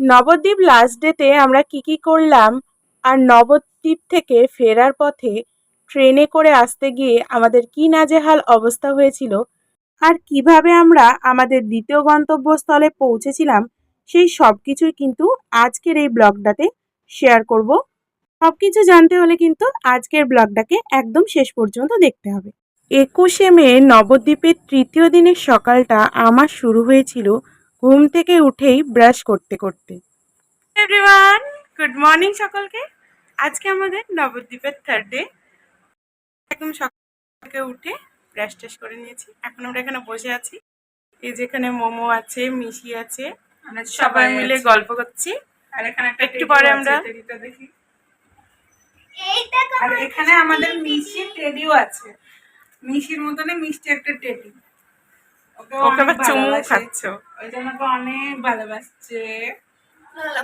Nabadwip last ডেতে আমরা কি কি করলাম আর নবদ্বীপ থেকে ফেরার পথে ট্রেনে করে আসতে গিয়ে আমাদের কি নাজেহাল অবস্থা হয়েছিল আর কীভাবে আমরা আমাদের দ্বিতীয় গন্তব্যস্থলে পৌঁছেছিলাম, সেই সব কিছুই কিন্তু আজকের এই ব্লগটাতে শেয়ার করব। সব কিছু জানতে হলে কিন্তু আজকের ব্লগটাকে একদম শেষ পর্যন্ত দেখতে হবে। একুশে মে নবদ্বীপের তৃতীয় দিনের সকালটা আমার শুরু হয়েছিল ঘুম থেকে উঠেই ব্রাশ করতে করতে। এভরিওয়ান গুড মর্নিং সকলকে। আজকে আমাদের নবদ্বীপের থার্ড ডে একদম সকাল উঠে ব্রাশ টাশ করে নিয়েছি। এখন আমরা এখানে বসে আছি। এই যেখানে মোমো আছে মিশি আছে আমরা সবাই মিলে গল্প করছি। আর এখানে একটা একটু পরে আমরা- দেখি। আর এখানে আমাদের মিষ্টি টেডিও আছে। মিশির মতনই মিষ্টি একটা টেডি ওকে ওকে আবার চুমু খাচ্ছ ওই জন্য অনেক ভালোবাসছে।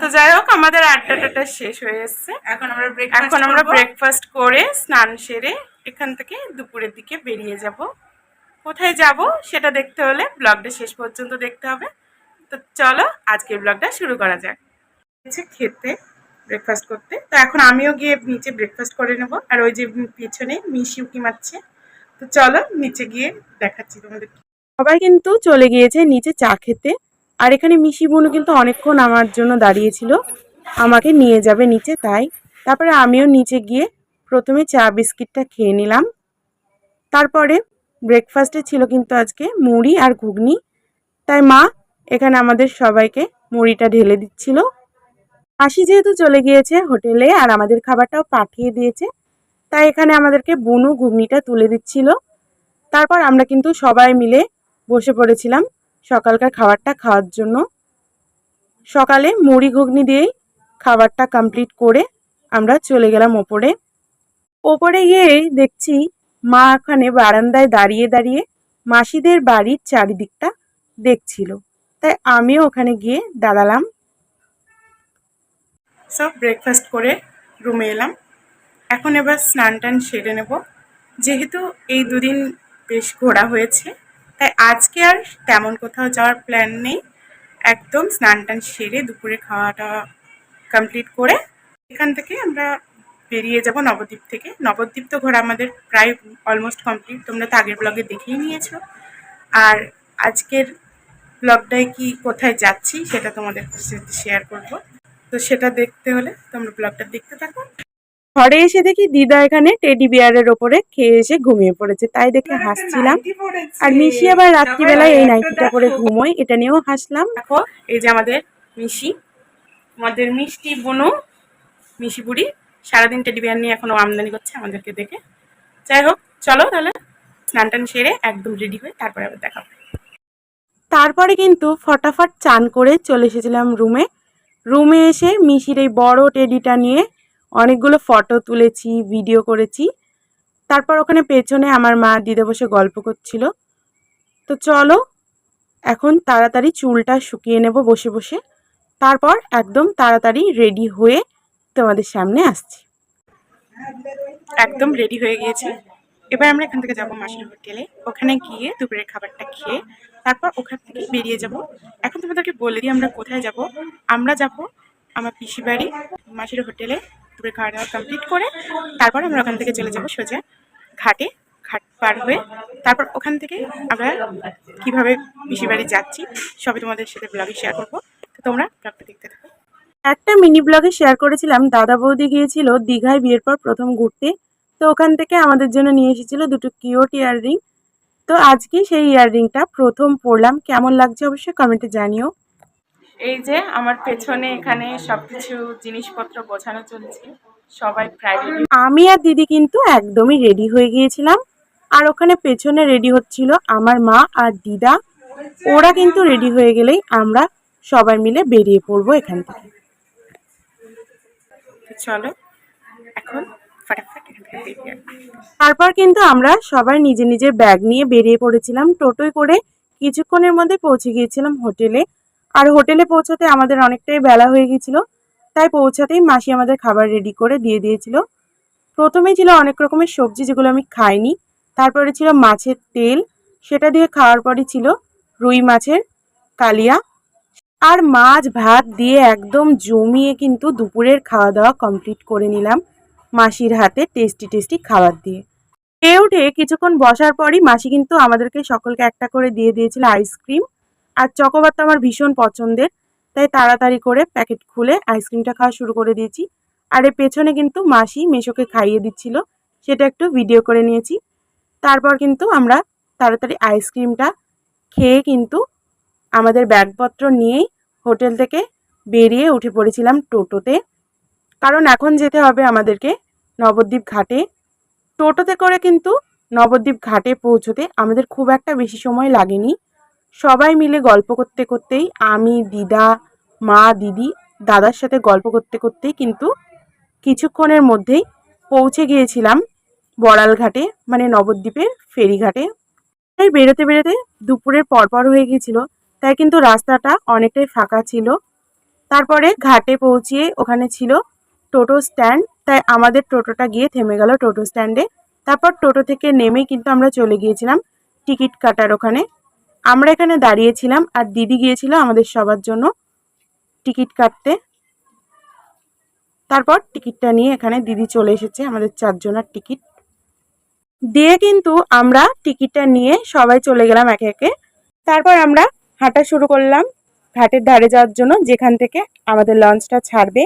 তো যাই হোক আমাদের আড্ডা টাড্ডা শেষ হয়ে এসছে। এখন আমরা এখন আমরা ব্রেকফাস্ট করে স্নান সেরে এখান থেকে দুপুরের দিকে বেরিয়ে যাব। কোথায় যাব সেটা দেখতে হলে ব্লগটা শেষ পর্যন্ত দেখতে হবে। তো চলো আজকের ব্লগটা শুরু করা যাক। খেতে ব্রেকফাস্ট করতে। তো এখন আমিও গিয়ে নিচে ব্রেকফাস্ট করে নেব। আর ওই যে পিছনে মিশি উকি মারছে। তো চলো নিচে গিয়ে দেখাচ্ছি তোমাদের সবাই কিন্তু চলে গিয়েছে নিচে চা খেতে। আর এখানে মিশি বোনও কিন্তু অনেকক্ষণ আমার জন্য দাঁড়িয়েছিল। আমাকে নিয়ে যাবে নিচে, তাই। তারপরে আমিও নিচে গিয়ে প্রথমে চা বিস্কিটটা খেয়ে নিলাম। তারপরে ব্রেকফাস্টে ছিল কিন্তু আজকে মুড়ি আর ঘুগনি। তাই মা এখানে আমাদের সবাইকে মুড়িটা ঢেলে দিচ্ছিল। মাসি যেহেতু চলে গিয়েছে হোটেলে আর আমাদের খাবারটাও পাঠিয়ে দিয়েছে, তাই এখানে আমাদেরকে বুনু ঘুগনিটা তুলে দিচ্ছিল। তারপর আমরা কিন্তু সবাই মিলে বসে পড়েছিলাম সকালকার খাবারটা খাওয়ার জন্য। সকালে মুড়ি ঘুগনি দিয়েই খাবারটা কমপ্লিট করে আমরা চলে গেলাম ওপরে। ওপরে গিয়ে দেখছি মা ওখানে বারান্দায় দাঁড়িয়ে দাঁড়িয়ে মাসিদের বাড়ির চারিদিকটা দেখছিল। তাই আমিও ওখানে গিয়ে দাঁড়ালাম। সব ব্রেকফাস্ট করে রুমে এলাম। এখন এবার স্নান টান সেরে নেব। যেহেতু এই দুদিন বেশ ঘোরা হয়েছে তাই আজকে আর তেমন কোথাও যাওয়ার প্ল্যান নেই। একদম স্নান টান সেরে দুপুরে খাওয়াটা কমপ্লিট করে এখান থেকে আমরা বেরিয়ে যাব নবদ্বীপ থেকে। নবদ্বীপ তো ঘোরা আমাদের প্রায় অলমোস্ট কমপ্লিট তোমরা তো আগের ব্লগে দেখেই নিয়েছো। আর আজকের ব্লগটায় কি কোথায় যাচ্ছি সেটা তোমাদের শেয়ার করব। তো সেটা দেখতে হলে তোমরা ব্লগটা দেখতে থাকো। ঘরে এসে দেখি দিদা এখানে টেডি বিয়ারের ওপরে খেয়ে এসে ঘুমিয়ে পড়েছে। তাই দেখে হাসছিলাম। আর মিশি আবার রাত্রিবেলায় এই নাইটিটা করে ঘুমোয় এটা নিয়েও হাসলাম। দেখো এই যে আমাদের মিশি আমাদের মিষ্টি বনু মিশি বুড়ি সারাদিন টেডি বিয়ার নিয়ে এখনও আমদানি করছে আমাদেরকে দেখে। যাই হোক চলো তাহলে স্নান টান সেরে একদম রেডি হয়ে তারপরে আবার দেখা তারপরে কিন্তু ফটাফট চান করে চলে এসেছিলাম রুমে রুমে এসে মিশির এই বড় টেডিটা নিয়ে অনেকগুলো ফটো তুলেছি ভিডিও করেছি। তারপর ওখানে পেছনে আমার মা দিদে বসে গল্প করছিল। তো চলো, এখন তাড়াতাড়ি চুলটা শুকিয়ে নেব বসে বসে। তারপর একদম তাড়াতাড়ি রেডি হয়ে তোমাদের সামনে আসছি। একদম রেডি হয়ে গিয়েছি। এবার আমরা এখান থেকে যাব মাসির হোটেলে। ওখানে গিয়ে দুপুরের খাবারটা খেয়ে তারপর ওখান থেকে বেরিয়ে যাব। এখন তোমাদেরকে বলে দিই আমরা কোথায় যাব। আমরা যাব আমার পিসি বাড়ি, মাসির হোটেলে। দুপুরের খাওয়া দাওয়া কমপ্লিট করে তারপর আমরা ওখান থেকে চলে যাব সোজা ঘাটে, ঘাট পার হয়ে তারপর ওখান থেকে আমরা কীভাবে পিসি বাড়ি যাচ্ছি সবই তোমাদের সাথে ব্লগে শেয়ার করব। তো তোমরা ব্লগটা দেখতে থাকো। একটা মিনি ব্লগে শেয়ার করেছিলাম, দাদা বৌদি গিয়েছিল দীঘায় বিয়ের পর প্রথম ঘুরতে। তো ওখান থেকে আমাদের জন্য নিয়ে এসেছিল দুটো কিউট ইয়াররিং তো আজকে সেই ইয়াররিংটা প্রথম পরলাম। কেমন লাগছে অবশ্যই কমেন্টে জানিও। এই যে আমার পেছনে এখানে সবকিছু জিনিসপত্র গোছানো চলছে সবাই প্রায় আমি আর দিদি কিন্তু একদমই রেডি হয়ে গিয়েছিলাম আর ওখানে পেছনে রেডি হচ্ছিল আমার মা আর দিদা। ওরা কিন্তু রেডি হয়ে গেলেই আমরা সবাই মিলে বেরিয়ে পড়ব এখান থেকে। চলো এখন। তারপর কিন্তু আমরা সবাই নিজের নিজের ব্যাগ নিয়ে বেরিয়ে পড়েছিলাম টোটোয় করে কিছুক্ষণের মধ্যে পৌঁছে গিয়েছিলাম হোটেলে আর হোটেলে পৌঁছাতে আমাদের অনেকটাই বেলা হয়ে গেছিল, তাই পৌঁছাতেই মাসি আমাদের খাবার রেডি করে দিয়ে দিয়েছিল। প্রথমে ছিল অনেক রকমের সবজি যেগুলো আমি খাইনি, তারপরে ছিল মাছের তেল, সেটা দিয়ে খাওয়ার পরে ছিল রুই মাছের কালিয়া, আর মাছ ভাত দিয়ে একদম জমিয়ে কিন্তু দুপুরের খাওয়া দাওয়া কমপ্লিট করে নিলাম মাসির হাতে টেস্টি টেস্টি খাবার দিয়ে। খেয়ে উঠে কিছুক্ষণ বসার পরই মাসি কিন্তু আমাদেরকে সকলকে একটা করে দিয়ে দিয়েছিল আইসক্রিম আর চকোবার তো আমার ভীষণ পছন্দের, তাই তাড়াতাড়ি করে প্যাকেট খুলে আইসক্রিমটা খাওয়া শুরু করে দিয়েছি। আর এর পেছনে কিন্তু মাসি মেশোকে খাইয়ে দিচ্ছিল, সেটা একটু ভিডিও করে নিয়েছি। তারপর কিন্তু আমরা তাড়াতাড়ি আইসক্রিমটা খেয়ে কিন্তু আমাদের ব্যাগপত্র নিয়েই হোটেল থেকে বেরিয়ে উঠে পড়েছিলাম টোটোতে। কারণ এখন যেতে হবে আমাদেরকে নবদ্বীপ ঘাটে। টোটোতে করে কিন্তু নবদ্বীপ ঘাটে পৌঁছতে আমাদের খুব একটা বেশি সময় লাগেনি। সবাই মিলে গল্প করতে করতেই আমি, দিদা, মা, দিদি, দাদার সাথে গল্প করতে করতেই কিন্তু কিছুক্ষণের মধ্যেই পৌঁছে গিয়েছিলাম বড়াল ঘাটে মানে নবদ্বীপের ফেরিঘাটে। তাই বেরোতে বেরোতে দুপুরের পরপর হয়ে গিয়েছিল, তাই কিন্তু রাস্তাটা অনেকটাই ফাঁকা ছিল। তারপরে ঘাটে পৌঁছিয়ে ওখানে ছিল টোটো স্ট্যান্ড, তাই আমাদের টোটোটা গিয়ে থেমে গেল টোটো স্ট্যান্ডে। তারপর টোটো থেকে নেমে কিন্তু আমরা চলে গিয়েছিলাম টিকিট কাটার ওখানে। আমরা এখানে দাঁড়িয়েছিলাম আর দিদি গিয়েছিল আমাদের সবার জন্য টিকিট কাটতে। তারপর টিকিটটা নিয়ে এখানে দিদি চলে এসেছে আমাদের চারজনের টিকিট। দিয়ে কিন্তু আমরা টিকিটটা নিয়ে সবাই চলে গেলাম একে একে। তারপর আমরা হাঁটা শুরু করলাম ঘাটের ধারে যাওয়ার জন্য, যেখান থেকে আমাদের লঞ্চটা ছাড়বে।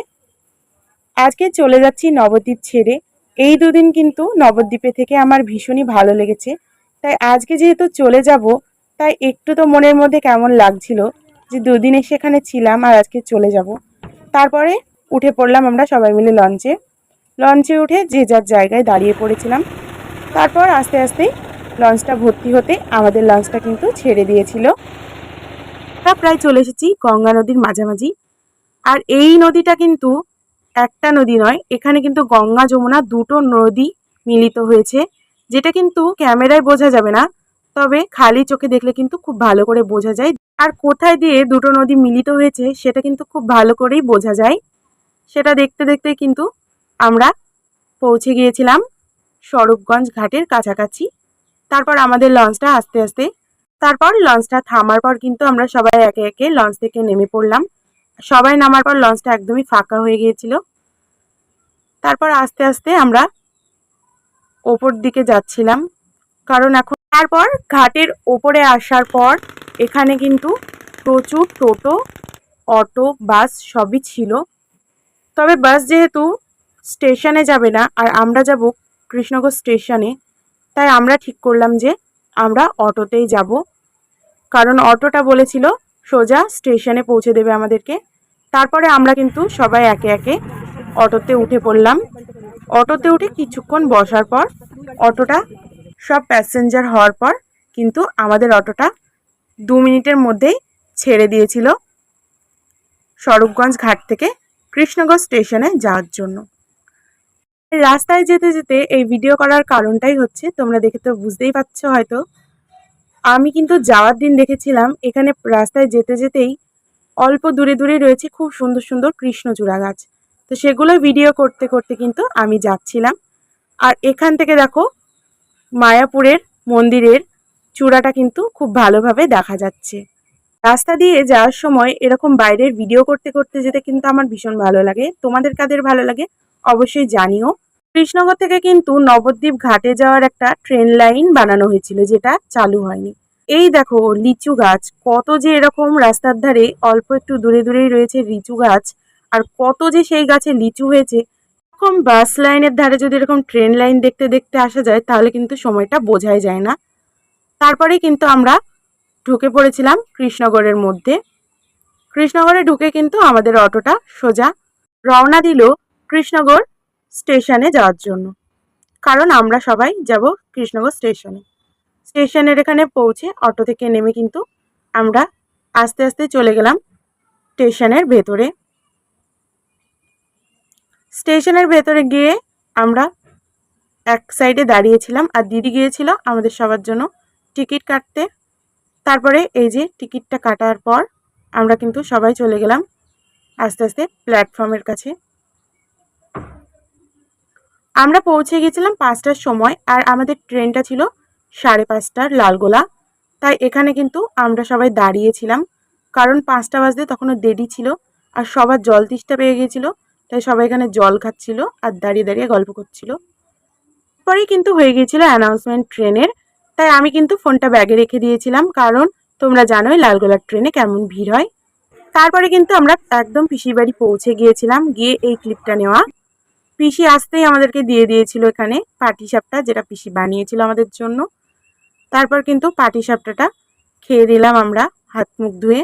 আজকে চলে যাচ্ছি নবদ্বীপ ছেড়ে। এই দুদিন কিন্তু নবদ্বীপে থেকে আমার ভীষণই ভালো লেগেছে। তাই আজকে যেহেতু চলে যাব তাই একটু তো মনের মধ্যে কেমন লাগছিল যে দুদিনে সেখানে ছিলাম আর আজকে চলে যাব। তারপরে উঠে পড়লাম আমরা সবাই মিলে লঞ্চে লঞ্চে উঠে যে যার জায়গায় দাঁড়িয়ে পড়েছিলাম। তারপর আস্তে আস্তে লঞ্চটা ভর্তি হতে আমাদের লঞ্চটা কিন্তু ছেড়ে দিয়েছিল। তা প্রায় চলে এসেছি গঙ্গা নদীর মাঝামাঝি। আর এই নদীটা কিন্তু একটা নদী নয়, এখানে কিন্তু গঙ্গা যমুনা দুটো নদী মিলিত হয়েছে, যেটা কিন্তু ক্যামেরায় বোঝা যাবে না। তবে খালি চোখে দেখলে কিন্তু খুব ভালো করে বোঝা যায়। আর কোথায় দিয়ে দুটো নদী মিলিত হয়েছে সেটা কিন্তু খুব ভালো করেই বোঝা যায়। সেটা দেখতে দেখতে কিন্তু আমরা পৌঁছে গিয়েছিলাম স্বরূপগঞ্জ ঘাটের কাছাকাছি। তারপর আমাদের লঞ্চটা আস্তে আস্তে, তারপর লঞ্চটা থামার পর কিন্তু আমরা সবাই একে একে লঞ্চ থেকে নেমে পড়লাম। সবাই নামার পর লঞ্চটা একদমই ফাঁকা হয়ে গিয়েছিল। তারপর আস্তে আস্তে আমরা ওপর দিকে যাচ্ছিলাম। কারণ এখন তারপর ঘাটের ওপরে আসার পর এখানে কিন্তু প্রচুর টোটো, অটো, বাস সবই ছিল। তবে বাস যেহেতু স্টেশনে যাবে না, আর আমরা যাব কৃষ্ণগঞ্জ স্টেশনে, তাই আমরা ঠিক করলাম যে আমরা অটোতেই যাব। কারণ অটোটা বলেছিল, সোজা স্টেশনে পৌঁছে দেবে আমাদেরকে। তারপরে আমরা কিন্তু সবাই একে একে অটোতে উঠে পড়লাম। অটোতে উঠে কিছুক্ষণ বসার পর অটোটা সব প্যাসেঞ্জার হওয়ার পর কিন্তু আমাদের অটোটা দু মিনিটের মধ্যেই ছেড়ে দিয়েছিল স্বরূপগঞ্জ ঘাট থেকে কৃষ্ণগঞ্জ স্টেশনে যাওয়ার জন্য। রাস্তায় যেতে যেতে এই ভিডিও করার কারণটাই হচ্ছে, তোমরা দেখে তো বুঝতেই পারছ হয়তো, আমি কিন্তু যাওয়ার দিন দেখেছিলাম, এখানে রাস্তায় যেতে যেতেই অল্প দূরে দূরে রয়েছে খুব সুন্দর সুন্দর কৃষ্ণচূড়া গাছ। তো সেগুলো ভিডিও করতে করতে কিন্তু আমি যাচ্ছিলাম। আর এখান থেকে দেখো মায়াপুরের মন্দিরের চূড়াটা কিন্তু খুব ভালোভাবে দেখা যাচ্ছে। রাস্তা দিয়ে যাওয়ার সময় এরকম বাইরের ভিডিও করতে করতে যেতে কিন্তু আমার ভীষণ ভালো লাগে। তোমাদের কাদের ভালো লাগে অবশ্যই জানিও। কৃষ্ণনগর থেকে কিন্তু নবদ্বীপ ঘাটে যাওয়ার একটা ট্রেন লাইন বানানো হয়েছিল যেটা চালু হয়নি। এই দেখো লিচু গাছ, কত যে এরকম রাস্তার ধারে অল্প একটু দূরে দূরেই রয়েছে লিচু গাছ, আর কত যে সেই গাছে লিচু হয়েছে এরকম বাস লাইনের ধারে যদি এরকম ট্রেন লাইন দেখতে দেখতে আসা যায়, তাহলে কিন্তু সময়টা বোঝাই যায় না। তারপরেই কিন্তু আমরা ঢুকে পড়েছিলাম কৃষ্ণগড়ের মধ্যে। কৃষ্ণগড়ে ঢুকে কিন্তু আমাদের অটোটা সোজা রওনা দিল কৃষ্ণগড় স্টেশনে যাওয়ার জন্য। কারণ আমরা সবাই যাব কৃষ্ণগড় স্টেশনে স্টেশনের এখানে পৌঁছে অটো থেকে নেমে কিন্তু আমরা আস্তে আস্তে চলে গেলাম স্টেশনের ভেতরে। স্টেশনের ভেতরে গিয়ে আমরা এক সাইডে দাঁড়িয়েছিলাম আর দিদি গিয়েছিল আমাদের সবার জন্য টিকিট কাটতে। তারপরে এই যে টিকিটটা কাটার পর আমরা কিন্তু সবাই চলে গেলাম আস্তে আস্তে প্ল্যাটফর্মের কাছে। আমরা পৌঁছে গেছিলাম পাঁচটার সময় আর আমাদের ট্রেনটা ছিল সাড়ে পাঁচটার লালগোলা। তাই এখানে কিন্তু আমরা সবাই দাঁড়িয়েছিলাম। কারণ পাঁচটা বাজতে তখনও দেরি ছিল আর সবার জল তেষ্টা পেয়ে গিয়েছিল। তাই সবাই এখানে জল খাচ্ছিল আর দাঁড়িয়ে দাঁড়িয়ে গল্প করছিল। পরেই কিন্তু হয়ে গিয়েছিল অ্যানাউন্সমেন্ট ট্রেনের। তাই আমি কিন্তু ফোনটা ব্যাগে রেখে দিয়েছিলাম, কারণ তোমরা জানোই লালগোলার ট্রেনে কেমন ভিড় হয়। তারপরে কিন্তু আমরা একদম পিসির বাড়ি পৌঁছে গিয়েছিলাম, গিয়ে এই ক্লিপটা নেওয়া। পিসি আসতেই আমাদেরকে দিয়ে দিয়েছিল এখানে পাটিসাপটা যেটা পিসি বানিয়েছিল আমাদের জন্য। তারপর কিন্তু পাটিসাপটাটা খেয়ে দিলাম আমরা, হাত মুখ ধুয়ে।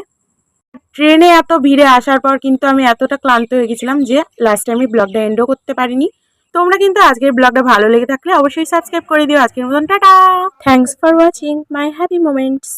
ট্রেনে এত ভিড়ে আসার পর কিন্তু আমি এতটা ক্লান্ত হয়ে গেছিলাম যে লাস্টে আমি ব্লগটা এন্ডও করতে পারিনি। তোমরা কিন্তু আজকের ব্লগটা ভালো লেগে থাকলে অবশ্যই সাবস্ক্রাইব করে দিও। আজকের মতন tata. Thanks for watching my happy moments